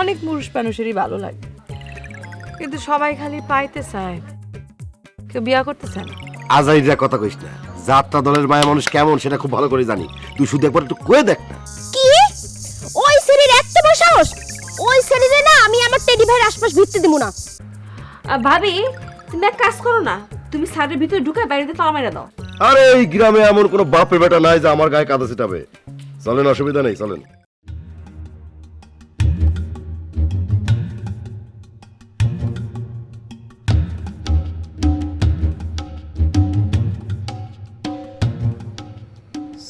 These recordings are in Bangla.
অনেক পুরুষ মানুষেরই ভালো লাগে। কিন্তু সবাই খালি পাইতে চায়। কেউ বিয়া করতে চায় না। আজাইরা কথা কইস না যাত্রা দলের মায়া মানুষ কেমন সেটা খুব ভালো করে জানি। তুই শুধু একবার একটু কয়ে দেখ না। কি? ওই শরীর এত বড় সাহস? ওই শরীরে না আমি আমার টেডি ভাইয়ের আশপাশ ভিড়তে দিব না। ভাবি তুমি এক কাজ করো না। তুমি সারের ভিতরে ঢুকে বাইরে তালা মেরে দাও। আরে এই গ্রামে এমন কোনো বাপের বেটা নাই যে আমার গায়ে কাদা ছিটাবে। চলেন অসুবিধা নেই চলেন।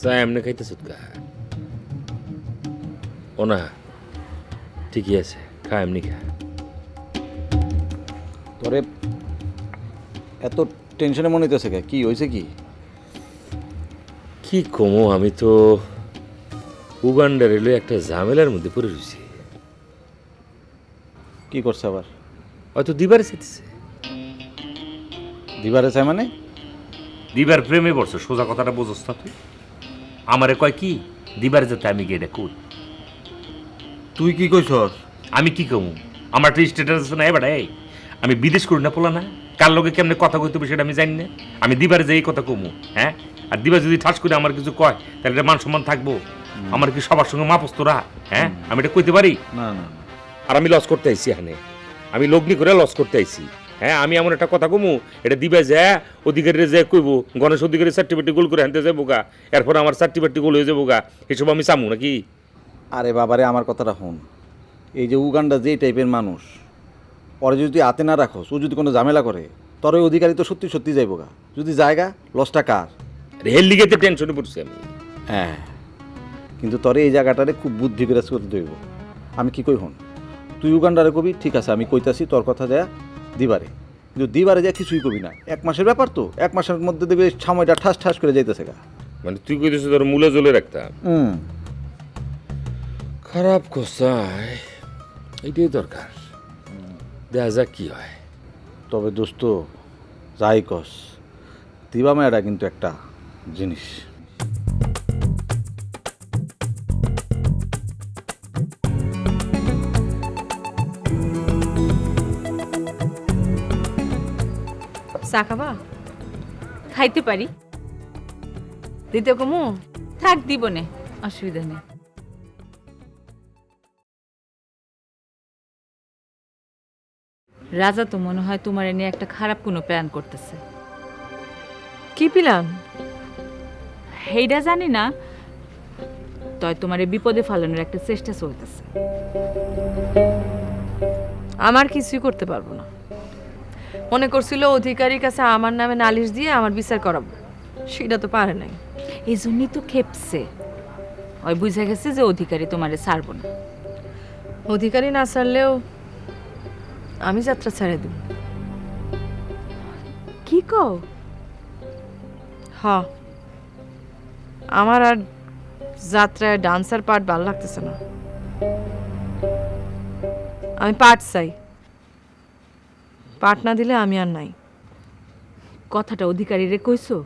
চা এমনি খাইতেছ কা ও না ঠিকই আছে খা এমনি খা। তোরে এত টেনশনে মনে হইতেছে কে কি হয়েছে কি? কি কমো আমি তো উগান্ডা রেলে একটা ঝামেলার মধ্যে পড়ে রয়েছি কি করছে আবার? হয়তো দিবারে চাইতেছে। দিবারে চাই মানে? দিবার প্রেমে পড়ছে সোজা কথাটা বোঝস না তুই। আমারে কয় কি? দিবার যাতে আমি গিয়ে এটা করি তুই কি কইছস? আমি কি কমু? আমার একটা স্টেটাস আছে না এবার এই আমি বিদেশ করি না পোলা না কার লোকে কেমনে কথা কইতে হবে সেটা আমি জানি না। আমি দিবারে যাই কথা কমু হ্যাঁ? আর দিবা যদি ঠাস করে আমার কিছু কয় তাহলে এটা মান সম্মান থাকব আমার কি সবার সঙ্গে মাপস তোরা হ্যাঁ? আমি এটা কইতে পারি? না না না। আর আমি লস করতে আইছি এখানে। আমি লগ্নি করে লস করতে আইছি। হ্যাঁ আমি এমন একটা কথা কমু এটা দিবে যে অধিকারীরা যে কইব গণেশ অধিকারী সার্টিফিকেট গোল করে আনতে যাব গা এরপর আমার সার্টিফিকেট গোল হয়ে যাব গা এসব আমি চামু নাকি? আরে বাবারে আমার কথাটা হন এই যে উগান্ডা যেই টাইপের মানুষ পরে যদি হাতে না রাখোস ও যদি কোনো ঝামেলা করে তোর ওই অধিকারী তো সত্যি সত্যি যাইব গা। যদি জায়গা লসটা কার? রেল লিগে তো টেনশনে পড়ছি আমি। হ্যাঁ কিন্তু তোরে এই জায়গাটারে খুব বুদ্ধি করে করতে দইব আমি কি কই হন তুই উগান্ডারে কবি ঠিক আছে আমি কইতাছি তোর কথা দেয়া দিবারে। কিন্তু দিবারে যা কিছুই কবি না। এক মাসের ব্যাপার তো। এক মাসের মধ্যে দেবে সময়টা ঠাস ঠাস করে যাইতেছে গা। মানে তুই কইতেছিস তোর মূলে জ্বলে রাখতাম হুম। খারাপ কোসায় এইটাই দরকার। দেখা যাক কি হয়। তবে দোস্ত যাই কস দিবা মায়েরা কিন্তু একটা জিনিস। চা খাবা? খাইতে পারি। দিতে কমু? থাক দিব নে অসুবিধা নেই। রাজা তো মনে হয় তোমার নিয়ে একটা খারাপ কোনো প্ল্যান করতেছে। কি পিলাম সেইটা জানি না তয় তোমার এই বিপদে ফালানোর একটা চেষ্টা চলতেছে। আমার কিছুই করতে পারব না। মনে করছিল অধিকারীর কাছে আমার নামে নালিশ দিয়ে আমার বিচার করাবো। সেটা তো পারে নাই। এই জন্যই তো খেপছে। ওই বুঝে গেছে যে অধিকারী তোমারে ছাড়ব না। অধিকারী না ছাড়লেও আমি যাত্রা ছেড়ে দিব। কি কও? হ। আমার আর যাত্রায় ডান্সার পার্ট ভালো লাগতেছে না। আমি পার্ট চাই। পার্ট না দিলে আমি আর নাই। কথাটা অধিকারীরে কইছো?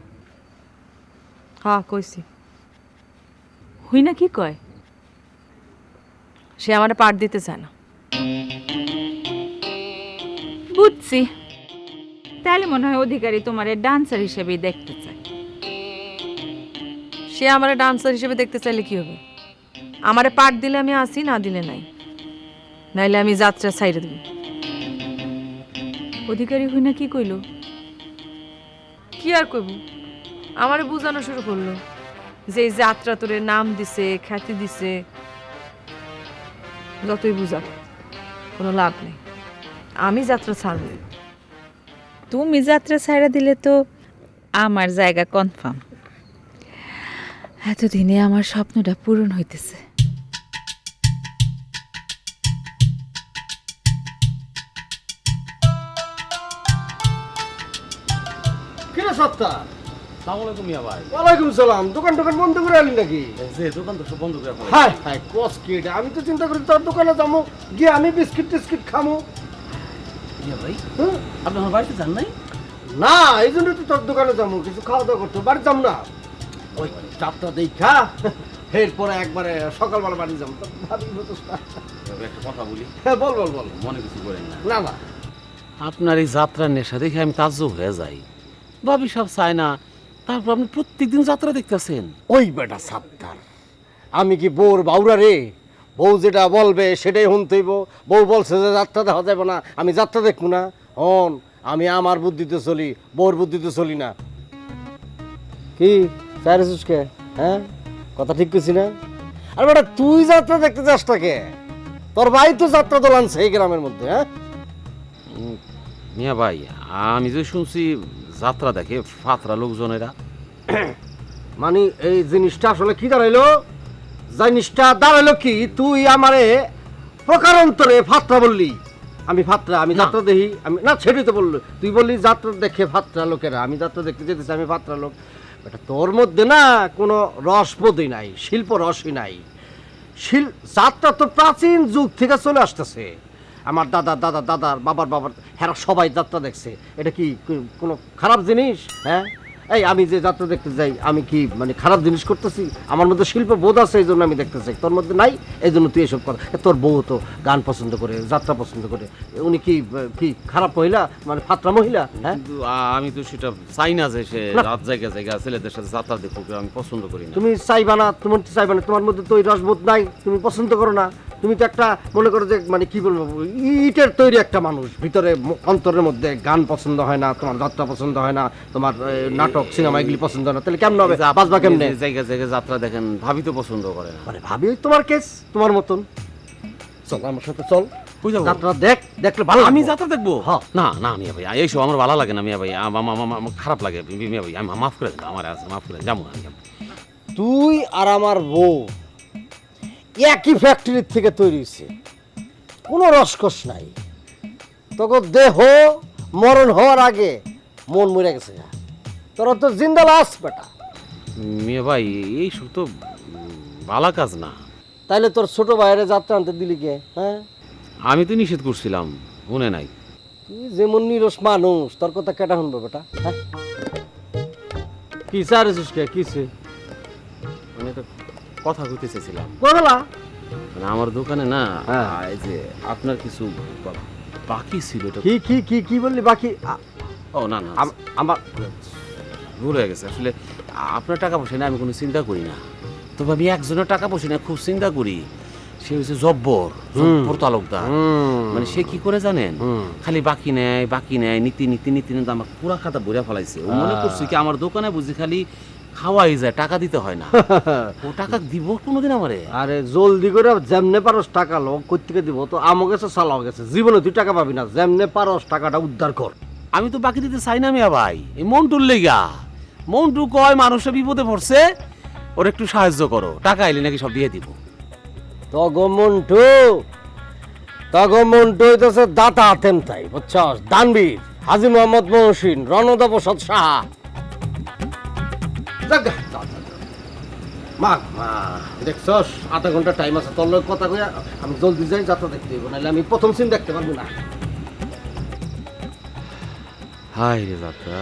হ্যাঁ কইছি। হুই না কি কয়? সে আমার পার্ট দিতে চায় না। বুঝছি। তাহলে মনে হয় অধিকারী তোমার ডান্সার হিসেবেই দেখতে চায়। সে আমার ডান্সার হিসেবে দেখতে চাইলে কি হবে? আমারে পার্ট দিলে আমি আসি, না দিলে নাই। নাইলে আমি যাত্রা সাইডে দেব। অধিকারী হই না কি কইল? কি আর কইব? আমারে বোঝানো শুরু করল। যে এই যাত্রা তোরে নাম দিছে খ্যাতি দিছে যতই বুঝাক কোনো লাভ নেই। আমি যাত্রা ছাড়ব। তুমি যাত্রা ছাড়া দিলে তো আমার জায়গা কনফার্ম এতদিনে আমার স্বপ্নটা পূরণ হইতেছে। কিরে সত্তা সালামালাইকুম মিয়া ভাই। ওয়ালাইকুম সালাম দোকান টোকান বন্ধ করে আলি নাকি? যে দোকান তো সব বন্ধ করে। হাই হাই কস কি এটা? আমি তো চিন্তা করি তোর দোকানে যাব গিয়ে আমি বিস্কিট টিস্কিট খামো। মিয়া ভাই হুম? আপনি আমার বাড়িতে যান নাই? না এই জন্য তো তোর দোকানে যাব কিছু খাওয়া দাওয়া করতে। বাড়ি যাম না। ওই চাপটা দেখা এরপরে একবারে সকালবেলা বাড়ি যাব তো ভাবি বুঝোস না। একটা কথা বলি। হ্যাঁ বল বল বল। মনে কিছু করেন না। না না। আপনার এই যাত্রার নেশা দেখে আমি তাজ্জব হয়ে যাই। ভাবি সব চায় না। তারপর আপনি প্রত্যেকদিন যাত্রা দেখতেছেন। ওই বেটা সাত্তার আমি কি বউর বাউরা রে? বউ যেটা বলবে সেটাই শুনতেইব বউ বলছে যে যাত্রা দেখা যাবে না আমি যাত্রা দেখব না। হন আমি আমার বুদ্ধিতে চলি বউর বুদ্ধিতে চলি না। কি? চাইছিস কে? হ্যাঁ? কথা ঠিক করছি না? আর বেটা তুই যাত্রা দেখতে যাস কে? তোর ভাই তো যাত্রা দোলান সেই গ্রামের মধ্যে হ্যাঁ? মিয়া ভাই আমি যে শুনছি যাত্রা দেখে ফাতরা লোকজনেরা। মানে এই জিনিসটা আসলে কি দাঁড়াইলো? জিনিসটা দাঁড়াইলো কি তুই আমারে প্রকারান্তরে ফাত্রা বললি। আমি ফাত্রা আমি যাত্রা দেখি আমি না সেটাই তো বলল। তুই বললি যাত্রা দেখে ফাত্রা লোকেরা আমি যাত্রা দেখতে যেতেছি আমি ফাত্রা লোক। এটা তোর মধ্যে না কোনো রসবোধই নাই শিল্প রসই নাই। শিল যাত্রা তো প্রাচীন যুগ থেকে চলে আসতেছে। আমার দাদা দাদা দাদার বাবার বাবার হ্যাঁ সবাই যাত্রা দেখছে। এটা কি কোনো খারাপ জিনিস? হ্যাঁ? এই আমি যে যাত্রা দেখতে যাই আমি কি মানে খারাপ জিনিস করতেছি? আমার মধ্যে শিল্প বোধ আছে এই জন্য আমি দেখতে চাই। তোর মধ্যে নাই? এই জন্য তুই এসব কর। তোর বউ তো গান পছন্দ করে যাত্রা পছন্দ করে। উনি কি কি খারাপ মহিলা? মানে ফাত্রা মহিলা? হ্যাঁ? আমি তো সেটা চাই না যে সে রাত জায়গা জায়গা ছেলেদের সাথে যাত্রা দেখুক আমি পছন্দ করি না। তুমি চাইবা না তোমার চাইবা না তোমার মধ্যে তো ওই রসবোধ নাই তুমি পছন্দ করো না। তুমি তো একটা মনে করো যে মানে কি বলব ইটের তৈরি একটা মানুষ। ভিতরে অন্তরের মধ্যে গান পছন্দ হয় না তোমার যাত্রা পছন্দ হয় না তোমার নাটক সিনেমা এগুলি পছন্দ হয় না তাহলে কেমন হবে? বাঁচবা কেমনে? যে জায়গা জায়গা যাত্রা দেখেন ভাবি তো পছন্দ করে না। মানে ভাবি তোমার কেস তোমার মতন। চল আমার সাথে চল। যাত্রা দেখ দেখলে ভালো আমি যাত্রা দেখব? হ্যাঁ। না না মিয়া ভাই এইসব আমার ভালো লাগে না মিয়া ভাই আম- আম- আম- আমার খারাপ লাগে মিয়া ভাই আমি মাফ করে দেন আমার মাফ করে যাব। তুই আর আমার বউ একই ফ্যাক্টরির থেকে তৈরি হয়েছে কোনো রসকস নাই। তখন দেহ মরণ হওয়ার আগে মন মরে গেছে তোরা তো জিন্দা লাস বেটা। মেয়ে ভাই এই এইসব তো ভালো কাজ না। তাইলে তোর ছোট ভাইয়ের যাত্রা আনতে দিলি কে হ্যাঁ? আমি তো নিষেধ করছিলাম মনে নাই। তুই যেমন নিরস মানুষ তোর কথা কেটা শুনব বেটা হ্যাঁ? কি চারিস কে কিসে আমি একটা কথা কইতে চাইছিলাম বলা মানে আমার দোকানে না হ্যাঁ। এই যে আপনার কিছু বা- বাকি ছিল এটা কি কি কি কি বললি বাকি আ- ও না না আম- আমার ভুল হয়ে গেছে আসলে আপনার টাকা পয়সা নিয়ে আমি কোনো চিন্তা করি না তবে আমি একজনের টাকা পয়সা নিয়ে খুব চিন্তা করি সে হচ্ছে জব্বর জব্বর তালুকদার মানে সে কি করে জানেন হুম। খালি বাকি নেয় বাকি নেয় নীতি নীতি নীতি নীতি আমার পুরা খাতা ভরে ফেলাইছে ও মনে করছে কি আমার দোকানে বুঝি খালি খাওয়াই যায় টাকা দিতে হয় না। ও টাকা দিব কোনোদিন আমারে? আরে জলদি করে যেমনে পারস টাকা লো কোথেকে দিব। তো আমও গেছে সালাও গেছে। জীবনে তুই টাকা পাবি না যেমনে পারস টাকাটা উদ্ধার কর। আমি তো বাকি দিতে চাই না মিয়া ভাই। এই মন্টুর লেগা। মন্টু কয় মানুষের বিপদে পড়ছে ওর একটু সাহায্য করো। টাকা এলে নাকি সব দিয়ে দিব। তগ মন্টু তগ মন্টু হইতেছে দাতা আতেন তাই বুঝছস? দানবীর হাজি মোহাম্মদ মহসিন রণদা প্রসাদ মা মা, দেখছস, আধা ঘণ্টা টাইম আছে, তোর কথা কইয়া আমি জলদি যাই যাত্রা দেখতে নাহলে আমি প্রথম সিন দেখতে পারব না। হাই রে যাত্রা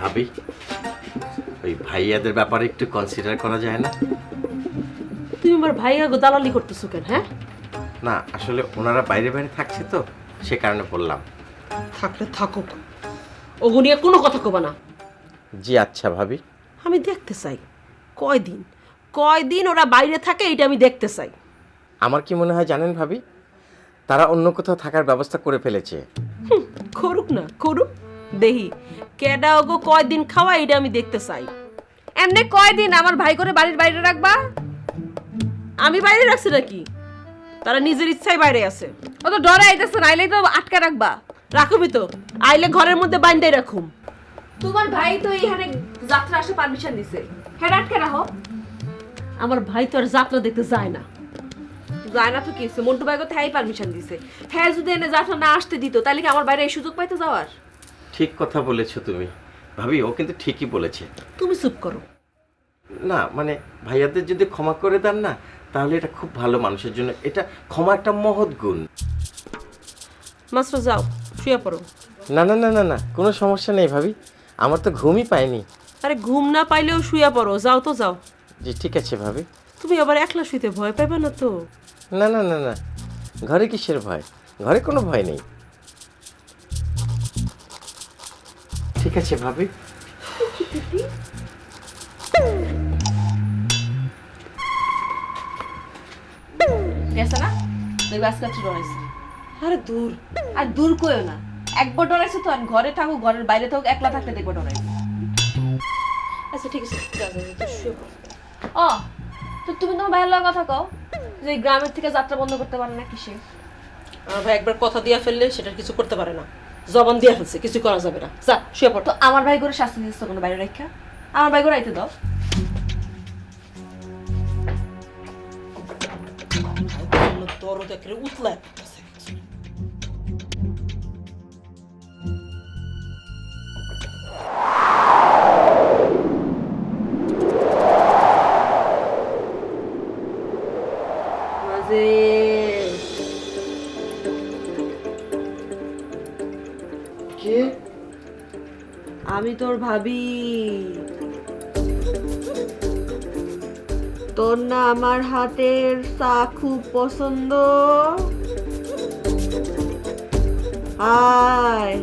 ভাবি। ওই ভাইয়াদের ব্যাপারে একটু কনসিডার করা যায় না? তুমি আমার ভাইয়া দালালি করতেছো কেন হ্যাঁ? না আসলে ওনারা বাইরে বাইরে থাকছে তো সে কারণে বললাম। থাকলে থাকুক। ওগো নিয়ে কোনো কথা কবা না। জি আচ্ছা ভাবি। আমি দেখতে চাই। কয়দিন? কয়দিন ওরা বাইরে থাকে এটা আমি দেখতে চাই। আমার কি মনে হয় জানেন ভাবি? তারা অন্য কোথাও থাকার ব্যবস্থা করে ফেলেছে। করুক না করুক। দেহি কেডা ওগো কয়দিন খাওয়া এটা আমি দেখতে চাই। এমনি কয়দিন আমার ভাই করে বাড়ির বাইরে রাখবা? আমি বাইরে রাখছি নাকি? তারা নিজের ইচ্ছায় বাইরে আছে। ও তো ডরে আইতেছে নাইলেই তো আটকা রাখবা। রাখবি তো আইলে ঘরের মধ্যে বাইন্দাই রাখুম। তোমার ভাই তো এইখানে যাত্রা আসে পারমিশন দিছে। হ্যাঁ আটকে রাখো। আমার ভাই তো আর যাত্রা দেখতে যায় না। যায় না তো কি হয়েছে মন্টু ভাই তো হ্যাঁ পারমিশন দিছে। হ্যাঁ যদি এনে যাত্রা না আসতে দিত তাহলে কি আমার বাইরে এই সুযোগ পাইতে যাওয়ার? ঠিক কথা বলেছ তুমি। ভাবি ও কিন্তু ঠিকই বলেছে। তুমি চুপ করো। না মানে ভাইয়াদের যদি ক্ষমা করে দেন না তাহলে এটা খুব ভালো মানুষের জন্য। এটা ক্ষমা একটা মহৎ গুণ। মাস্টার যাও শুয়ে পড়ো। না না না না না কোনো সমস্যা নেই ভাবি। আমার তো ঘুমই পায়নি আরে ঘুম না পাইলেও শুয়ে পড়ো। যাও তো যাও। জি ঠিক আছে ভাবি। তুমি আবার একলা শুইতে ভয় পাবে না তো? না না না না ঘরে কিসের ভয়? ঘরে কোনো ভয় নেই। ঠিক আছে ভাবি। গেছে না? দেখবে আজকে একটু ডরাইছে আরে দূর। আর দূর কইও না। একবার ডরাইছে তো আর ঘরে থাকুক ঘরের বাইরে থাকুক একলা থাকলে দেখব ডরাইছে আচ্ছা ঠিক আছে ও তো তুমি তোমার ভাইয়ের লগে কথা কও যে এই গ্রামের থেকে যাত্রা বন্ধ করতে পারে না কিসে? আমার ভাই একবার কথা দিয়া ফেললে সেটা কিছু করতে পারে না। জবান দিয়ে ফেলছে কিছু করা যাবে না যা শুয়ে পড় তো আমার ভাই করে শাস্তি দিচ্ছে কোনো বাইরে রেখা আমার ভাই করে আইতে দাও তোর একেবারে উতলায় আমি তোর ভাবি। তোর না আমার হাতের চা খুব পছন্দ। আয়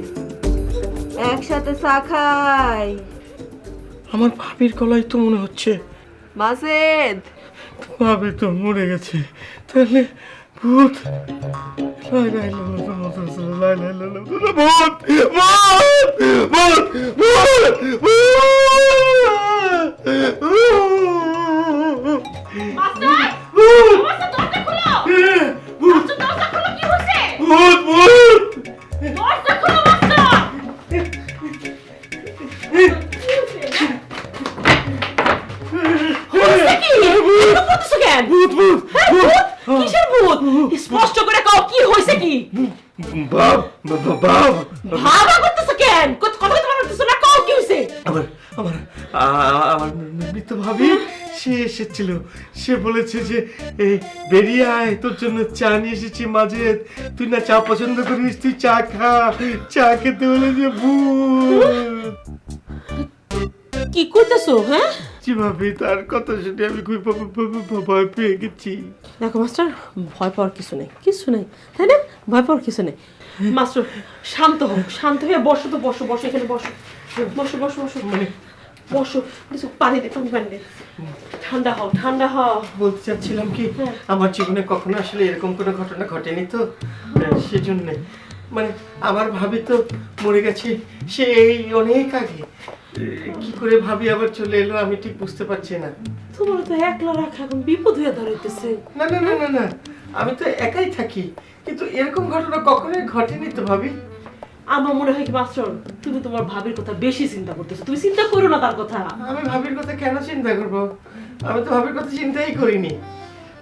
একসাথে চা খাই। আমার ভাবির গলায় তো মনে হচ্ছে। মাসেদ! ভাবি তো মরে গেছে তাহলে ভূত লাই লাই লা লা লা লা লা লাই লাই লা লা ভূত ভূত ভূত ভূত ভূত ভূত ভূত ভূত কিসের ভূত? স্পষ্ট করে কও কি হয়েছে কি? বাপ বাপ ভাবা করতেছো কেন? কথা কথা বলতে পারতেছো না কও কি হয়েছে? আমার আমার আমার মৃত ভাবি সে এসেছিল। সে বলেছে যে এই বেরিয়ে আয় তোর জন্য চা নিয়ে এসেছি মাঝে তুই না চা পছন্দ করিস তুই চা খা চা খেতে বলে যে ভূত। কি করতেছো হ্যাঁ? ভাবি তার কথা শুনে আমি খুব ভ- ভ- ভ- ভয় পেয়ে গেছি। দেখো মাস্টার ভয় পাওয়ার কিছু নেই কিছু নেই তাই না? ভয় পাওয়ার কিছু নেই। মাস্টার শান্ত হোক শান্ত হয়ে বসো তো বসো বসো এখানে বসো। বসো বসো বসো। মানে বসো কিছু পানি দে পানি পানি দে। ঠান্ডা হও ঠান্ডা হও। বলতে চাচ্ছিলাম কি আমার জীবনে কখনো আসলে এরকম কোনো ঘটনা ঘটেনি তো? সেজন্য। মানে আমার ভাবি তো মরে গেছে সে এই অনেক আগে। কি করে ভাবি আবার চলে এলো আমি ঠিক বুঝতে পারছি না। তোমার তো একলা রাখা এখন বিপদ হয়ে দাঁড়াইতেছে। না না না না না আমি তো একাই থাকি কিন্তু এরকম ঘটনা কখনোই ঘটেনি তো ভাবি। আমার মনে হয় কি মাস্টার তুমি তোমার ভাবির কথা বেশি চিন্তা করতেছো। তুমি চিন্তা করো না তার কথা। আমি ভাবির কথা কেন চিন্তা করব? আমি তো ভাবির কথা চিন্তাই করিনি।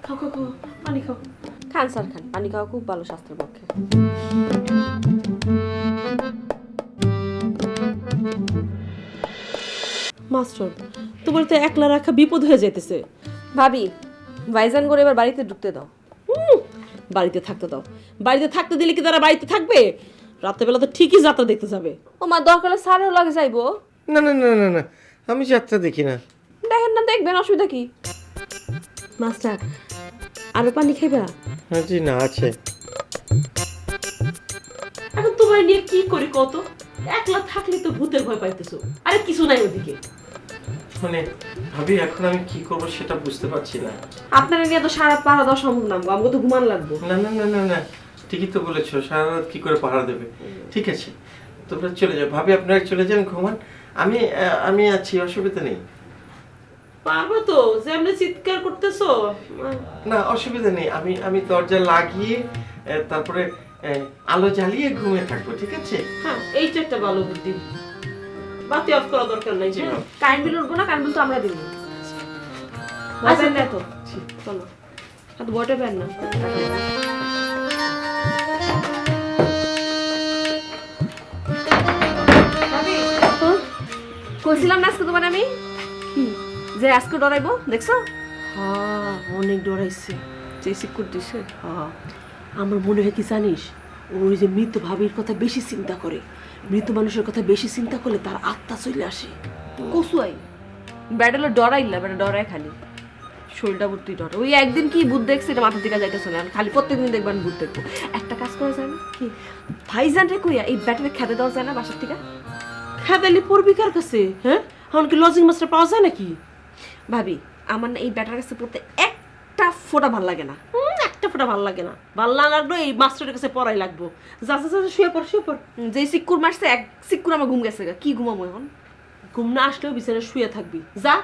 খাও খাও খাও পানি খাও। খান স্যার খান পানি খাওয়া খুব ভালো স্বাস্থ্যের পক্ষে। মাস্টার তোমার তো একলা রাখা বিপদ হয়ে যেতেছে ভাবি ভাইজান করে এবার বাড়িতে ঢুকতে দাও। হুম, বাড়িতে থাকতে দাও। বাড়িতে থাকতে দিলে কি তারা বাড়িতে থাকবে? রাত্রেবেলা তো ঠিকই যাত্রা দেখতে যাবে। ও মা দরকার হলে স্যারেও লাগে যাইবো। না না না না না আমি যাত্রা দেখি না। দেখেন না দেখবেন অসুবিধা কি? মাস্টার আরও পানি খাইবা? হ্যাঁ জি না আছে। এখন তোমার নিয়ে কি করি কত একলা থাকলে তো ভূতের ভয় পাইতেছো। আরে কিছু নাই ওদিকে। মানে ভাবি এখন আমি কি করব সেটা বুঝতে পারছি না। আপনারা নিয়ে তো সারা দেওয়া সম্ভব না আমাকে তো ঘুমান লাগবো। না না না না না ঠিকই তো বলেছ সারা রাত কি করে পাহারা দেবে? ঠিক আছে তোমরা চলে যাও। ভাবি আপনারা চলে যান ঘুমান। আমি আমি আছি অসুবিধা নেই। পারব তো চিৎকার করতেছো। না অসুবিধা নেই। আমি আমি দরজা লাগিয়ে তারপরে আলো জ্বালিয়ে ঘুমিয়ে থাকব ঠিক আছে? হ্যাঁ এইটা একটা ভালো বুদ্ধি। বাতি অফ করা দরকার নাই কারেন্ট বিল উঠবো না কারেন্ট বিল তো আমরা দিব। আচ্ছা। না তো। চলো। হাত বটে পেন না। কইছিলাম না আজকে তোমার আমি যে আজকে ডরাইবো দেখছ? হ্যাঁ অনেক ডরাইছে। যে সিকুর দিছে। হ্যাঁ আমার মনে হয় কি জানিস? ওই যে মৃত ভাবির কথা বেশি চিন্তা করে মৃত মানুষের কথা বেশি চিন্তা করলে তার আত্মা চলে আসে। কসুয়াই। ব্যাডেলো ডরাইলা ব্যাডে ডরাই খালি। শরীরটা ভর্তি ডর। ওই একদিন কি ভূত দেখছে এটা মাথা থেকে যাইতেছে না। খালি প্রত্যেকদিন দেখবেন ভূত দেখব। একটা কাজ করা যায় না কি? ভাইজান রে কইয়া এই ব্যাটারে খেতে দেওয়া যায় না বাসার থেকে? খেদালি পড়বি কার কাছে হ্যাঁ? এখন কি লজিং মাস্টার পাওয়া যায় নাকি? ভাবি আমার না এই ব্যাটার কাছে পড়তে একটা ফোঁটা ভালো লাগে না। একটা ফোটা ভালো লাগে না। ভালো না লাগল এই মাস্টারের কাছে পড়াই লাগবো। যা যা যা, শুয়ে পড় শুয়ে পড়। যে সিক্কুর মারছে এক সিক্কুর আমার ঘুম গেছে কি ঘুমাবো এখন? ঘুম না আসলেও বিছানায় শুয়ে থাকবি। যা।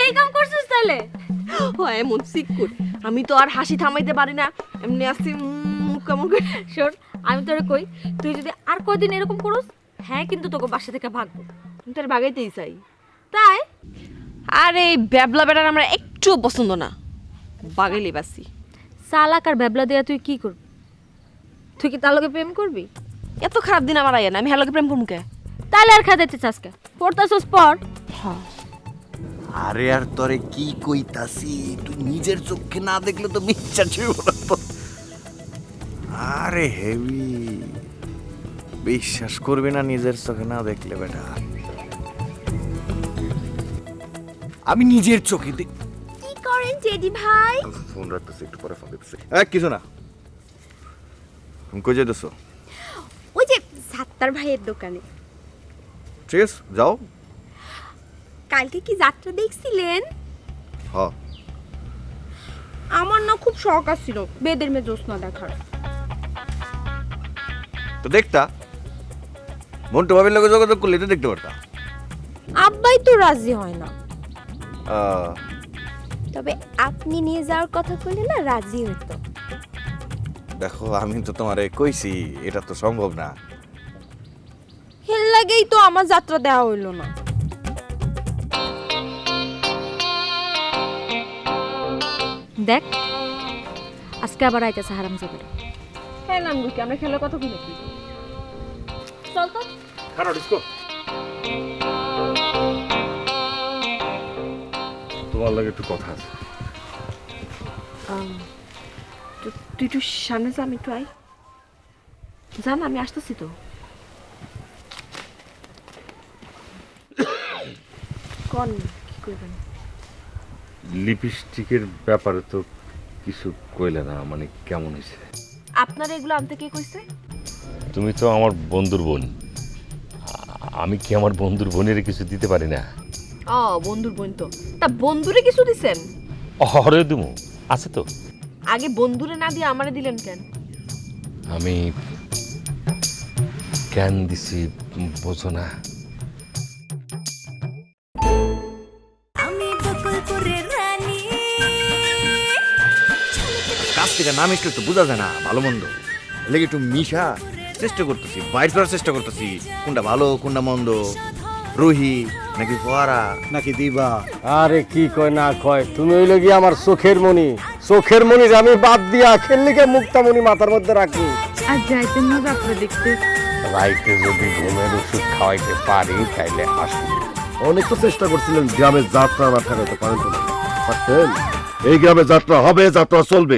এই কাম করছিস তাহলে? ও এমন সিক্কুর আমি তো আর হাসি থামাইতে পারি না। এমনি আসছি কেমন করে? শোন আমি তোরে কই তুই যদি আর কয়দিন এরকম করস হ্যাঁ কিন্তু তোকে বাসা থেকে ভাগবো আমি তার বাগাইতেই চাই। তাই? আর এই ব্যাবলা বেটার আমরা একটুও পছন্দ না। বাগাইলে বাসি। সালাক আর ব্যাবলা দেয়া তুই কি করবি? তুই কি তার লগে প্রেম করবি? এত খারাপ দিন আমার আইয়া না আমি হ্যালোকে প্রেম করব কে? তাহলে আর খাইতে চাসকে পড়তাছস পর আরে আর তরে কি কইতাছি তুই নিজের চোখে না দেখলে তো বিশ্বাস হইব না আরে হেভি। বিশ্বাস করবি না নিজের চোখে না দেখলে বেটা। আমি নিজের চোখে দেখ কি করেন জেডি ভাই? ফোন রাখতেছি একটু পরে ফোন দিতেছি। এক কিছু না তুমি কই যেতেছো ওই যে সাত্তার ভাইয়ের দোকানে। ঠিক আছে যাও। কালকে কি যাত্রা দেখছিলেন? হ আমার না খুব শখ আছিল বেদের মে জ্যোৎস্না দেখার। তো দেখতা। মন্টু ভাবির লোকে যোগাযোগ করলে তো দেখতে পারতা। আব্বাই তো রাজি হয় না। আহ, তবে আপনি নিয়ে যাওয়ার কথা বললে না রাজি হতো দেখো আমি তো তোমারে কইছি এটা তো সম্ভব না। হেল লাগেই তো আমার যাত্রা দেওয়া হইল না। দেখ আজকে আবার আইতেছে হারাম হ্যাঁ নাম কি? আমরা খেলার কথা কি? নাকি চল তো খারাপ ডিস্কো তোমার লাগে একটু কথা আছে। তুই একটু সামনে যা আমি একটু আই। জান আমি আসতেছি তো। কন কি করবেন? লিপস্টিকের ব্যাপারে তো কিছু কইলে না মানে কেমন হয়েছে আপনার এগুলো আনতে কে কইছে? তুমি তো আমার বন্ধুর বোন। আমি কি আমার বন্ধুর বোনের কিছু দিতে পারি না? ও বন্ধুর বোন তো। তা বন্ধুরে কিছু দিছেন? হরে দিমু আছে তো। আগে বন্ধুরে না দিয়ে আমারে দিলেন কেন? আমি কেন দিছি বোঝো না। কাছ থেকে না মিশলে তো বোঝা যায় না ভালো মন্দ। লেগে একটু মিশা। চেষ্টা করতেছি বাইর করার চেষ্টা করতেছি কোনটা ভালো কোনটা মন্দ রুহি নাকি ফোয়ারা? নাকি দিবা? আরে কি কয় না কয় তুমি হইলে গিয়ে আমার চোখের মনি চোখের মনি আমি বাদ দিয়া খেললিকে মুক্তামণি মাথার মধ্যে রাখি আর যাইতেন না যাত্রা দেখতে। রাইতে যদি ঘুমের ওষুধ খাওয়াইতে পারি তাইলে আসি। অনেক তো চেষ্টা করছিলেন গ্রামের যাত্রা না ঠেকাইতে পারেন তো পারতেন? এই গ্রামে যাত্রা হবে যাত্রা চলবে।